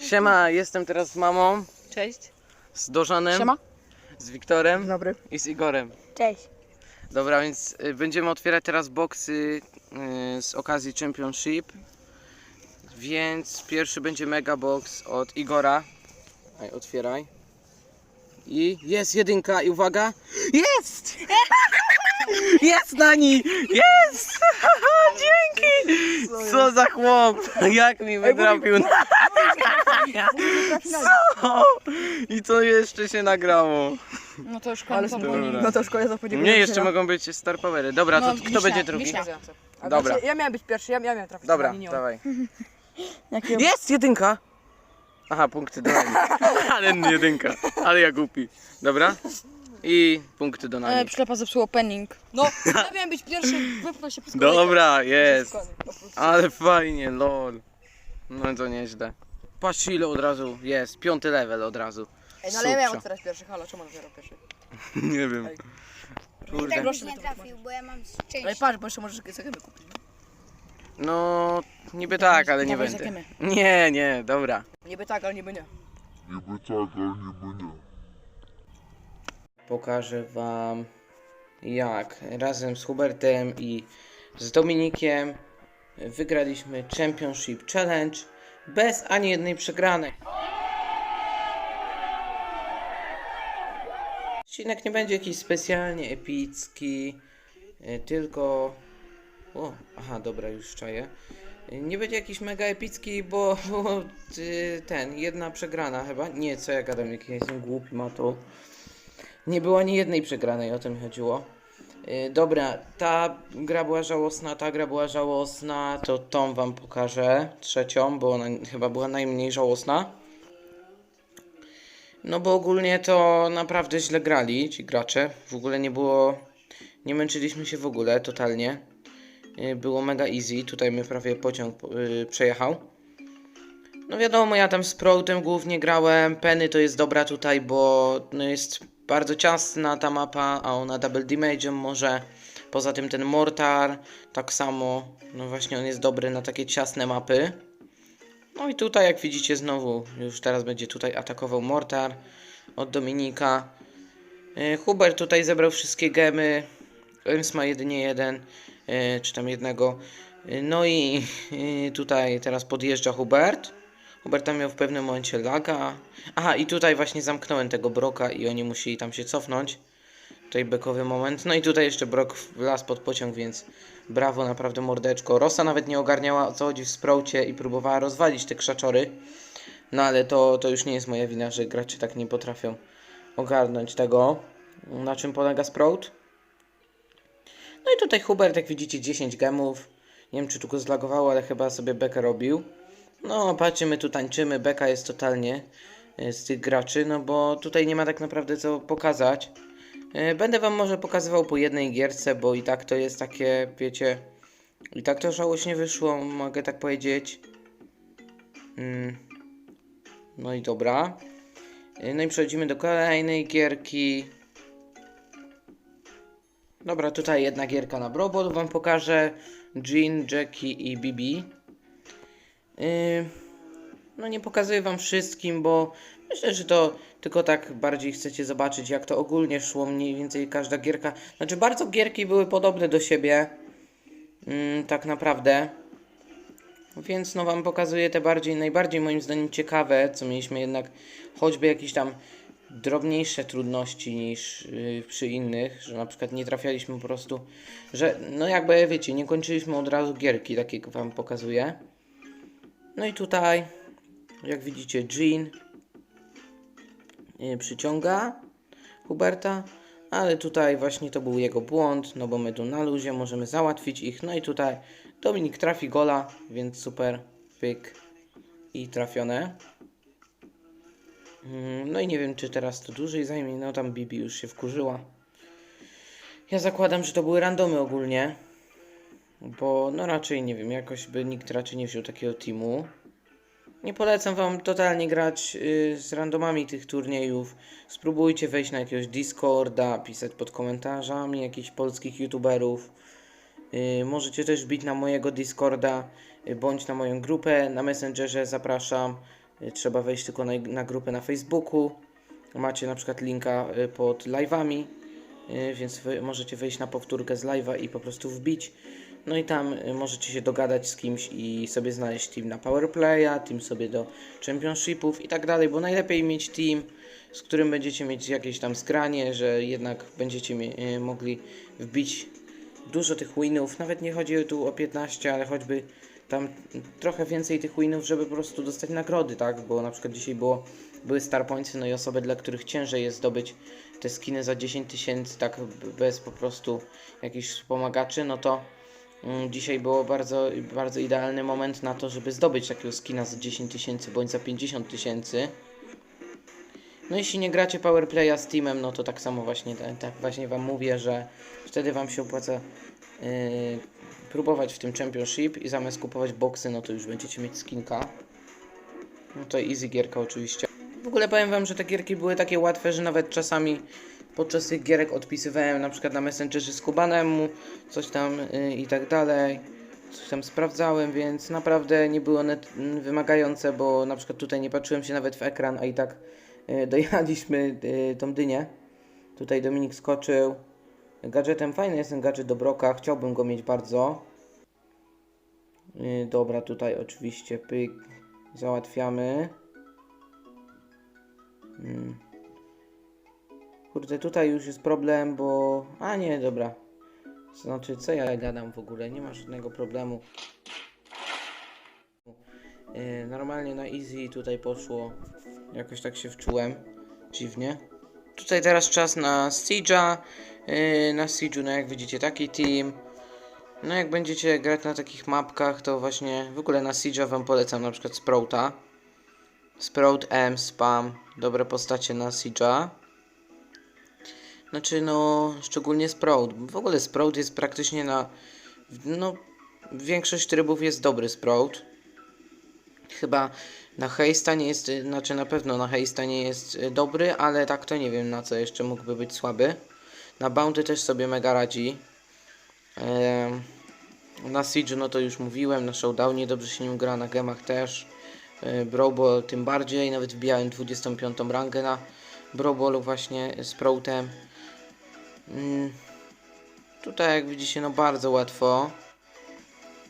Siema, jestem teraz z mamą, Cześć. z Dożanem, Siema. z Wiktorem Dobry. i z Igorem. Cześć. Dobra, więc y, będziemy otwierać teraz boksy y, z okazji Championship. Więc pierwszy będzie mega box od Igora. Aj, otwieraj. I jest jedynka i uwaga. Jest! Jest Nani! Jest! Dzięki! Co za chłop! Jak mi wytrafił Co? I to jeszcze się nagrało. No to już koniec. Dobra. No to szkoda zapowiedzieć. Nie, jeszcze mogą być star powery. Dobra, to kto będzie drugi? Dobra. Ja miałem być pierwszy, ja, ja miałem trafić. Dobra, dawaj. Jest jedynka! Aha, punkty do Nani. Ale nie jedynka, ale ja głupi. Dobra? I punkty do E, Nani. przylepa zepsuło penning. No, ja miałem być pierwszy, wypchnął się przez kolejkę. Dobra, jest. Ale fajnie, lol. No to nieźle. Patrz ile od razu jest, piąty level od razu. Ej, no ale ja miałem Super. otwierać pierwszy, halo, czemu on otwierał pierwszy? Nie wiem. Ej. Kurde. Tak, byś nie trafił, bo ja mam Ale szczęście. patrz, bo jeszcze możesz kupić. nie? No, niby tak, ale nie Dawaj, będę. zakiemy. Nie, nie, dobra. Niby tak, ale niby nie. Niby tak, ale niby nie. pokażę Wam jak razem z Hubertem i z Dominikiem wygraliśmy Championship Challenge bez ani jednej przegranej. Odcinek nie będzie jakiś specjalnie epicki, y, tylko... O, aha, dobra, już czaję. Y, Nie będzie jakiś mega epicki, bo, y, ten, jedna przegrana chyba. Nie, co ja gadam, jak ja jestem głupi, ma to. Nie było ani jednej przegranej, o to mi chodziło. Yy, dobra, ta gra była żałosna, ta gra była żałosna, to tą wam pokażę, trzecią, bo ona chyba była najmniej żałosna. No bo ogólnie to naprawdę źle grali ci gracze, w ogóle nie było, nie męczyliśmy się w ogóle, totalnie. Yy, było mega easy, tutaj mnie prawie pociąg yy, przejechał. No wiadomo, ja tam z Proutem głównie grałem. Penny to jest dobra tutaj, bo no jest bardzo ciasna ta mapa, a ona double damage może. Poza tym ten Mortar, tak samo, no właśnie on jest dobry na takie ciasne mapy. No i tutaj jak widzicie znowu, już teraz będzie tutaj atakował Mortar od Dominika. Yy, Hubert tutaj zebrał wszystkie gemy. Ems ma jedynie jeden, yy, czy tam jednego. Yy, no i tutaj teraz podjeżdża Hubert. Hubert tam miał w pewnym momencie laga. Aha, i tutaj właśnie zamknąłem tego Broka i oni musieli tam się cofnąć. Tutaj bekowy moment. No i tutaj jeszcze Brok wlazł pod pociąg, więc brawo, naprawdę mordeczko. Rosa nawet nie ogarniała o co chodzi w sproucie i próbowała rozwalić te krzaczory. No ale to, to już nie jest moja wina, że gracze tak nie potrafią ogarnąć tego. Na czym polega sprout? No i tutaj Hubert, jak widzicie, 10 gemów. Nie wiem, czy tu go zlagowało, ale chyba sobie bekę robił. No, patrzymy, tu tańczymy. Beka jest totalnie e, z tych graczy, no bo tutaj nie ma tak naprawdę co pokazać. E, Będę wam może pokazywał po jednej gierce, bo i tak to jest takie, wiecie, i tak to żałośnie wyszło, mogę tak powiedzieć. Mm. No i dobra. E, No i przechodzimy do kolejnej gierki. Dobra, tutaj jedna gierka na Brobot wam pokażę. Jean, Jackie i Bibi. Yy, no nie pokazuję wam wszystkim, bo myślę, że to tylko tak bardziej chcecie zobaczyć, jak to ogólnie szło mniej więcej każda gierka. Znaczy bardzo gierki były podobne do siebie, mm, tak naprawdę. Więc no wam pokazuję te bardziej, najbardziej moim zdaniem ciekawe, co mieliśmy jednak choćby jakieś tam drobniejsze trudności niż yy, przy innych, że na przykład nie trafialiśmy po prostu, że no jakby wiecie, nie kończyliśmy od razu gierki, tak jak wam pokazuję. No i tutaj, jak widzicie, Jean y, przyciąga Huberta, ale tutaj właśnie to był jego błąd, no bo my tu na luzie możemy załatwić ich. No i tutaj Dominik trafi gola, więc super, pyk i trafione. Mm, No i nie wiem, czy teraz to dłużej zajmie, no tam Bibi już się wkurzyła. Ja zakładam, że to były randomy ogólnie. Bo no raczej nie wiem, jakoś by nikt raczej nie wziął takiego teamu. Nie polecam wam totalnie grać y, z randomami tych turniejów. Spróbujcie wejść na jakiegoś Discorda, pisać pod komentarzami jakichś polskich youtuberów. Y, możecie też wbić na mojego Discorda y, bądź na moją grupę na Messengerze. Zapraszam. Trzeba wejść tylko na, na grupę na Facebooku. Macie na przykład linka pod live'ami, więc możecie wejść na powtórkę z live'a i po prostu wbić. No i tam y, możecie się dogadać z kimś i sobie znaleźć team na Powerplaya, team sobie do Championshipów i tak dalej, bo najlepiej mieć team, z którym będziecie mieć jakieś tam zgranie, że jednak będziecie y, mogli wbić dużo tych winów. Nawet nie chodzi tu o 15, ale choćby tam trochę więcej tych winów, żeby po prostu dostać nagrody, tak? Bo na przykład dzisiaj było, były star pointsy, no i osoby, dla których ciężej jest zdobyć te skiny za 10 tysięcy, tak bez po prostu jakichś wspomagaczy, no to dzisiaj było bardzo, bardzo idealny moment na to, żeby zdobyć takiego skina za 10 tysięcy bądź za 50 tysięcy. No jeśli nie gracie Powerplaya z Teamem, no to tak samo właśnie, tak, tak właśnie Wam mówię, że wtedy Wam się opłaca yy, próbować w tym Championship i zamiast kupować boxy, no to już będziecie mieć skinka. No to easy gierka oczywiście. W ogóle powiem Wam, że te gierki były takie łatwe, że nawet czasami podczas tych gierek odpisywałem na przykład na Messengerze z Kubanem, coś tam yy, i tak dalej. Coś tam sprawdzałem, więc naprawdę nie było mm, wymagające, bo na przykład tutaj nie patrzyłem się nawet w ekran, a i tak yy, dojechaliśmy yy, tą dynię. Tutaj Dominik skoczył. Gadżetem fajny jest ten gadżet do Broka, chciałbym go mieć bardzo. Dobra, tutaj oczywiście pyk załatwiamy. Mm. Kurde, tutaj już jest problem, bo... A nie, dobra. Znaczy, co ja gadam w ogóle? Nie ma żadnego problemu. Yy, normalnie na easy tutaj poszło. Jakoś tak się wczułem. Dziwnie. Tutaj teraz czas na Siege'a. Yy, na Siege'u, no jak widzicie, taki team. No jak będziecie grać na takich mapkach, to właśnie w ogóle na Siege'a wam polecam na przykład Sprouta. Sprout M, Spam, dobre postacie na Siege'a. Znaczy no, szczególnie Sprout. W ogóle Sprout jest praktycznie na, no, większość trybów jest dobry Sprout. Chyba na Heista nie jest, znaczy na pewno na Heista nie jest y, dobry, ale tak to nie wiem na co jeszcze mógłby być słaby. Na Bounty też sobie mega radzi. Na Siege no to już mówiłem, na Showdownie dobrze się nim gra, na gemach też. E, Broball tym bardziej, nawet wbijałem 25 rangę na Broballu właśnie z Proutem. Tutaj jak widzicie no bardzo łatwo.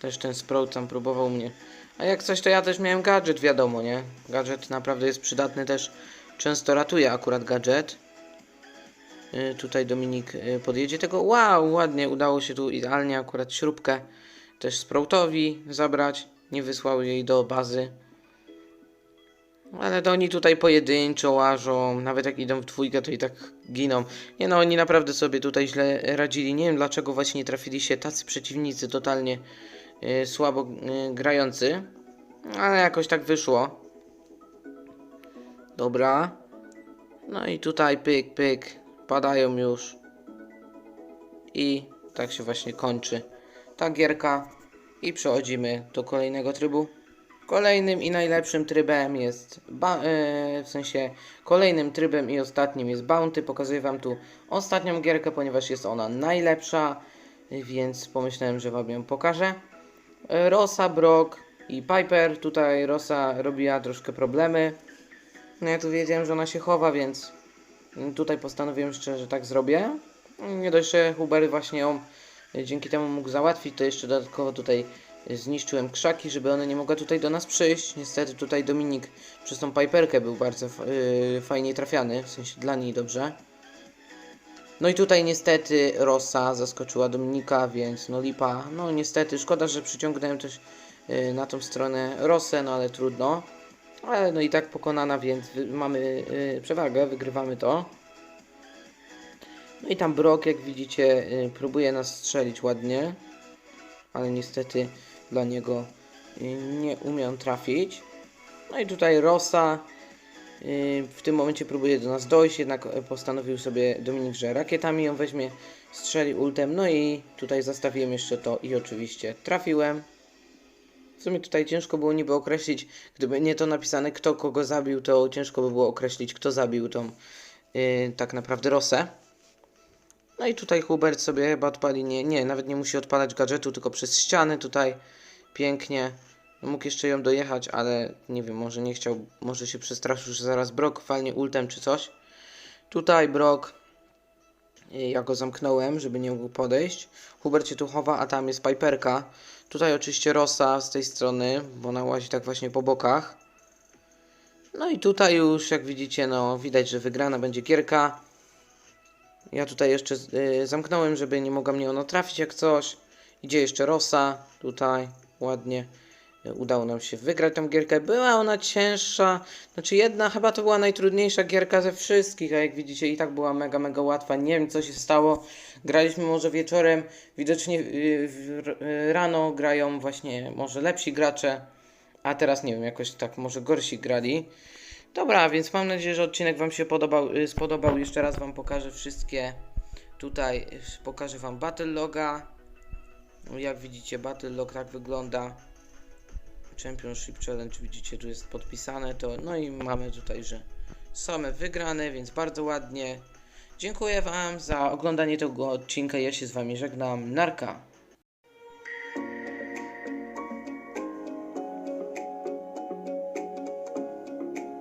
Też ten Sprout tam próbował mnie. A jak coś to ja też miałem gadżet wiadomo nie. Gadżet naprawdę jest przydatny też. Często ratuje akurat gadżet. Y, Tutaj Dominik y, podjedzie tego. Wow, ładnie udało się tu idealnie akurat śrubkę też Sproutowi zabrać. Nie wysłał jej do bazy. Ale to oni tutaj pojedynczo łażą. Nawet jak idą w dwójkę, to i tak giną. Nie no, oni naprawdę sobie tutaj źle radzili. Nie wiem dlaczego właśnie nie trafili się tacy przeciwnicy totalnie y, słabo y, grający. Ale jakoś tak wyszło. Dobra. No i tutaj pyk, pyk. Padają już. I tak się właśnie kończy ta gierka. I przechodzimy do kolejnego trybu. Kolejnym i najlepszym trybem jest, e, w sensie kolejnym trybem i ostatnim jest Bounty. Pokazuję Wam tu ostatnią gierkę, ponieważ jest ona najlepsza, więc pomyślałem, że Wam ją pokażę. Rosa, Brock i Piper. Tutaj Rosa robiła troszkę problemy. No ja tu wiedziałem, że ona się chowa, więc tutaj postanowiłem szczerze, że tak zrobię. Nie dość, że Huber właśnie ją dzięki temu mógł załatwić, to jeszcze dodatkowo tutaj zniszczyłem krzaki, żeby one nie mogły tutaj do nas przyjść. Niestety tutaj Dominik przez tą Piperkę był bardzo yy, fajnie trafiany, w sensie dla niej dobrze. No i tutaj niestety Rosa zaskoczyła Dominika, więc no lipa. No niestety, szkoda, że przyciągnąłem też yy, na tą stronę Rosę, no ale trudno. Ale no i tak pokonana, więc mamy yy, przewagę, wygrywamy to. No i tam Brock, jak widzicie, yy, próbuje nas strzelić ładnie, ale niestety dla niego nie umiem trafić. No i tutaj Rosa yy, w tym momencie próbuje do nas dojść, jednak e, postanowił sobie Dominik, że rakietami ją weźmie, strzeli ultem, no i tutaj zastawiłem jeszcze to i oczywiście trafiłem. W sumie tutaj ciężko było niby określić, gdyby nie to napisane kto kogo zabił, to ciężko by było określić kto zabił tą yy, tak naprawdę Rosę. No i tutaj Hubert sobie chyba odpali, nie, nie, nawet nie musi odpalać gadżetu, tylko przez ściany tutaj pięknie. Mógł jeszcze ją dojechać, ale nie wiem, może nie chciał, może się przestraszył, że zaraz Brock walnie ultem czy coś. Tutaj Brock, y, ja go zamknąłem, żeby nie mógł podejść. Hubert się tu chowa, a tam jest Piperka. Tutaj oczywiście Rosa z tej strony, bo ona łazi tak właśnie po bokach. No i tutaj już, jak widzicie, no widać, że wygrana będzie gierka. Ja tutaj jeszcze y, zamknąłem, żeby nie mogła mnie ona trafić jak coś. Idzie jeszcze Rosa, tutaj, ładnie. Y, Udało nam się wygrać tą gierkę. Była ona cięższa, znaczy jedna chyba to była najtrudniejsza gierka ze wszystkich, a jak widzicie i tak była mega, mega łatwa. Nie wiem co się stało. Graliśmy może wieczorem, widocznie y, rano grają właśnie może lepsi gracze, a teraz nie wiem, jakoś tak może gorsi grali. Dobra, więc mam nadzieję, że odcinek Wam się podobał. y, spodobał. Jeszcze raz Wam pokażę wszystkie. Tutaj y, pokażę Wam Battle Loga. No, Jak widzicie, Battle Log tak wygląda. Championship Challenge, widzicie, tu jest podpisane to. No i mamy tutaj, że same wygrane, więc bardzo ładnie. Dziękuję Wam za oglądanie tego odcinka. Ja się z Wami żegnam. Narka.